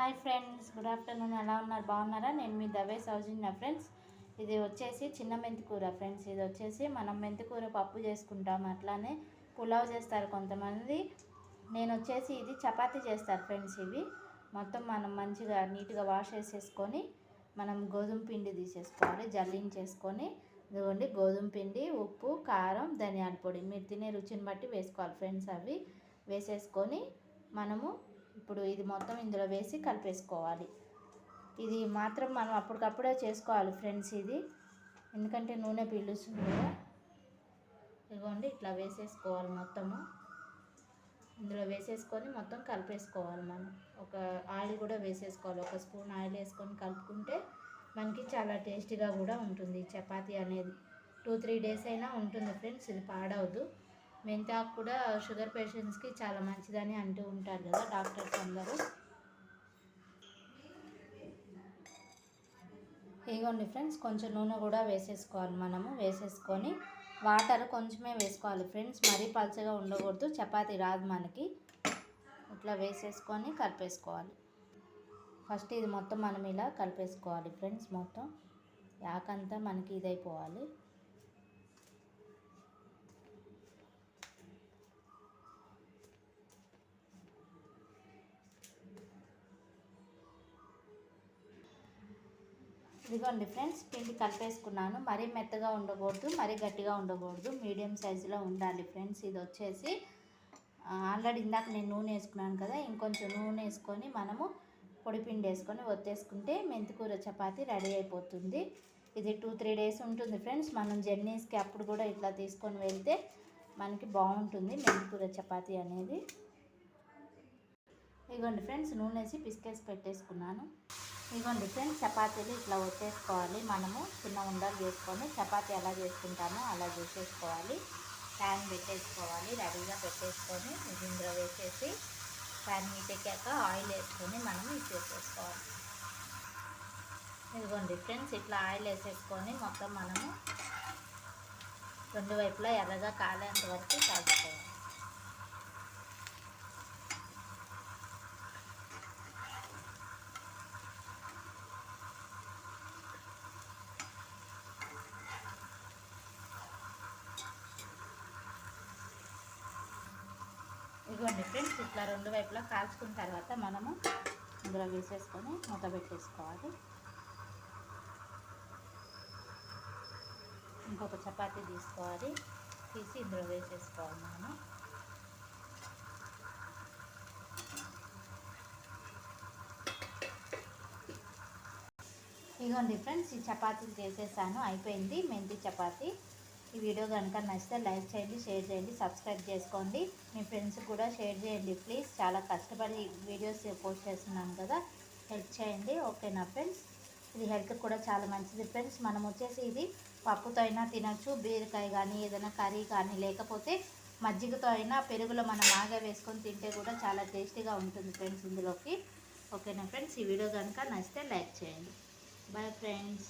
Hi friends good afternoon. ఎలా ఉన్నారు? బాగున్నారా? నేను మీ దవే సౌజన్య ఫ్రెండ్స్. ఇది వచ్చేసి చిన్న మెంతికూర ఫ్రెండ్స్. ఇది వచ్చేసి మనం మెంతికూర పప్పు చేసుకుంటాం. అట్లానే పులావ్ చేస్తారు కొంతమంది. నేను వచ్చేసి ఇది చపాతీ చేస్తారు ఫ్రెండ్స్ ఇవి. మొత్తం మనం మంచిగా నీట్గా వాష్ చేసేసుకొని మనం గోధుమ పిండి తీసేసుకోవాలి. జల్లించేసుకొని ఇదిగోండి గోధుమ పిండి ఉప్పు కారం ధనియాల పొడి. మీరు తినే రుచిని బట్టి వేసుకోవాలి ఫ్రెండ్స్ అవి. వేసేసుకొని మనము ఇప్పుడు ఇది మొత్తం ఇందులో వేసి కలిపేసుకోవాలి. ఇది మాత్రం మనం అప్పటికప్పుడే చేసుకోవాలి ఫ్రెండ్స్ ఇది. ఎందుకంటే నూనె పీలుస్తుంది కదా. ఇదిగోండి ఇట్లా వేసేసుకోవాలి మొత్తము. ఇందులో వేసేసుకొని మొత్తం కలిపేసుకోవాలి మనం. ఒక ఆయిల్ కూడా వేసేసుకోవాలి. ఒక స్పూన్ ఆయిల్ వేసుకొని కలుపుకుంటే మనకి చాలా టేస్టీగా కూడా ఉంటుంది. చపాతీ అనేది టూ త్రీ డేస్ అయినా ఉంటుంది ఫ్రెండ్స్ ఇది పాడవద్దు. మెంతాకు కూడా షుగర్ పేషెంట్స్కి చాలా మంచిదని అంటూ ఉంటారు కదా డాక్టర్స్ అందరూ. ఇదిగోండి ఫ్రెండ్స్ కొంచెం నూనె కూడా వేసేసుకోవాలి మనము. వేసేసుకొని వాటర్ కొంచెమే వేసుకోవాలి ఫ్రెండ్స్. మరీ పలచగా ఉండకూడదు. చపాతీ రాదు మనకి. ఇట్లా వేసేసుకొని కలిపేసుకోవాలి. ఫస్ట్ ఇది మొత్తం మనం ఇలా కలిపేసుకోవాలి ఫ్రెండ్స్ మొత్తం. యాకంతా మనకి ఇదైపోవాలి. ఇదిగోండి ఫ్రెండ్స్ పిండి కలిపేసుకున్నాను. మరీ మెత్తగా ఉండకూడదు మరీ గట్టిగా ఉండకూడదు. మీడియం సైజులో ఉండాలి ఫ్రెండ్స్. ఇది వచ్చేసి ఆల్రెడీ ఇందాక నేను నూనె వేసుకున్నాను కదా ఇంకొంచెం నూనె వేసుకొని మనము పొడి పిండి వేసుకొని ఒత్తేసుకుంటే మెంతికూర చపాతీ రెడీ అయిపోతుంది. ఇది టూ త్రీ డేస్ ఉంటుంది ఫ్రెండ్స్. మనం జర్నీస్కి అప్పుడు కూడా ఇట్లా తీసుకొని వెళ్తే మనకి బాగుంటుంది మెంతికూర చపాతీ అనేది. ఇగోండి ఫ్రెండ్స్ నూనె వేసి పిసికేసి పెట్టేసుకున్నాను. ఇదిగోండి ఫ్రెండ్స్ చపాతీలు ఇట్లా వచ్చేసుకోవాలి. మనము చిన్న ఉండలు చేసుకొని చపాతీ ఎలా చేసుకుంటామో అలా చేసేసుకోవాలి. ప్యాన్ పెట్టేసుకోవాలి రెడీగా పెట్టేసుకొని ఇది ఇందులో వేసేసి ప్యాన్ ఎక్కాక ఆయిల్ వేసుకొని మనము ఇచ్చేసేసుకోవాలి ఇదిగోండి ఫ్రెండ్స్ ఇట్లా ఆయిల్ వేసేసుకొని మొత్తం మనము రెండు వైపులా ఎర్రగా కాలేంత వరకు కాల్చుకోవాలి ఇదిగోండి ఫ్రెండ్స్ ఇట్లా రెండు వైపులా కాల్చుకున్న తర్వాత మనము ఇందులో వేసేసుకొని మూత పెట్టేసుకోవాలి. ఇంకొక చపాతీ తీసుకోవాలి తీసి ఇందులో వేసేసుకోవాలి మనము. ఇదిగోండి ఫ్రెండ్స్ ఈ చపాతీలు చేసేసాను అయిపోయింది. మెంతి చపాతీ. ఈ వీడియో కనుక నచ్చితే లైక్ చేయండి షేర్ చేయండి సబ్స్క్రైబ్ చేసుకోండి. మీ ఫ్రెండ్స్ కూడా షేర్ చేయండి ప్లీజ్. చాలా కష్టపడి వీడియోస్ పోస్ట్ చేస్తున్నాను కదా. హెల్ప్ చేయండి. ఓకేనా ఫ్రెండ్స్? ఇది హెల్త్ కూడా చాలా మంచిది ఫ్రెండ్స్. మనం వచ్చేసి ఇది పప్పుతో అయినా తినచ్చు బీరకాయ కానీ ఏదైనా కర్రీ కానీ లేకపోతే మజ్జిగతో అయినా పెరుగులో మనం బాగా వేసుకొని తింటే కూడా చాలా టేస్టీగా ఉంటుంది ఫ్రెండ్స్ ఇందులోకి. ఓకేనా ఫ్రెండ్స్? ఈ వీడియో కనుక నచ్చితే లైక్ చేయండి. Bye friends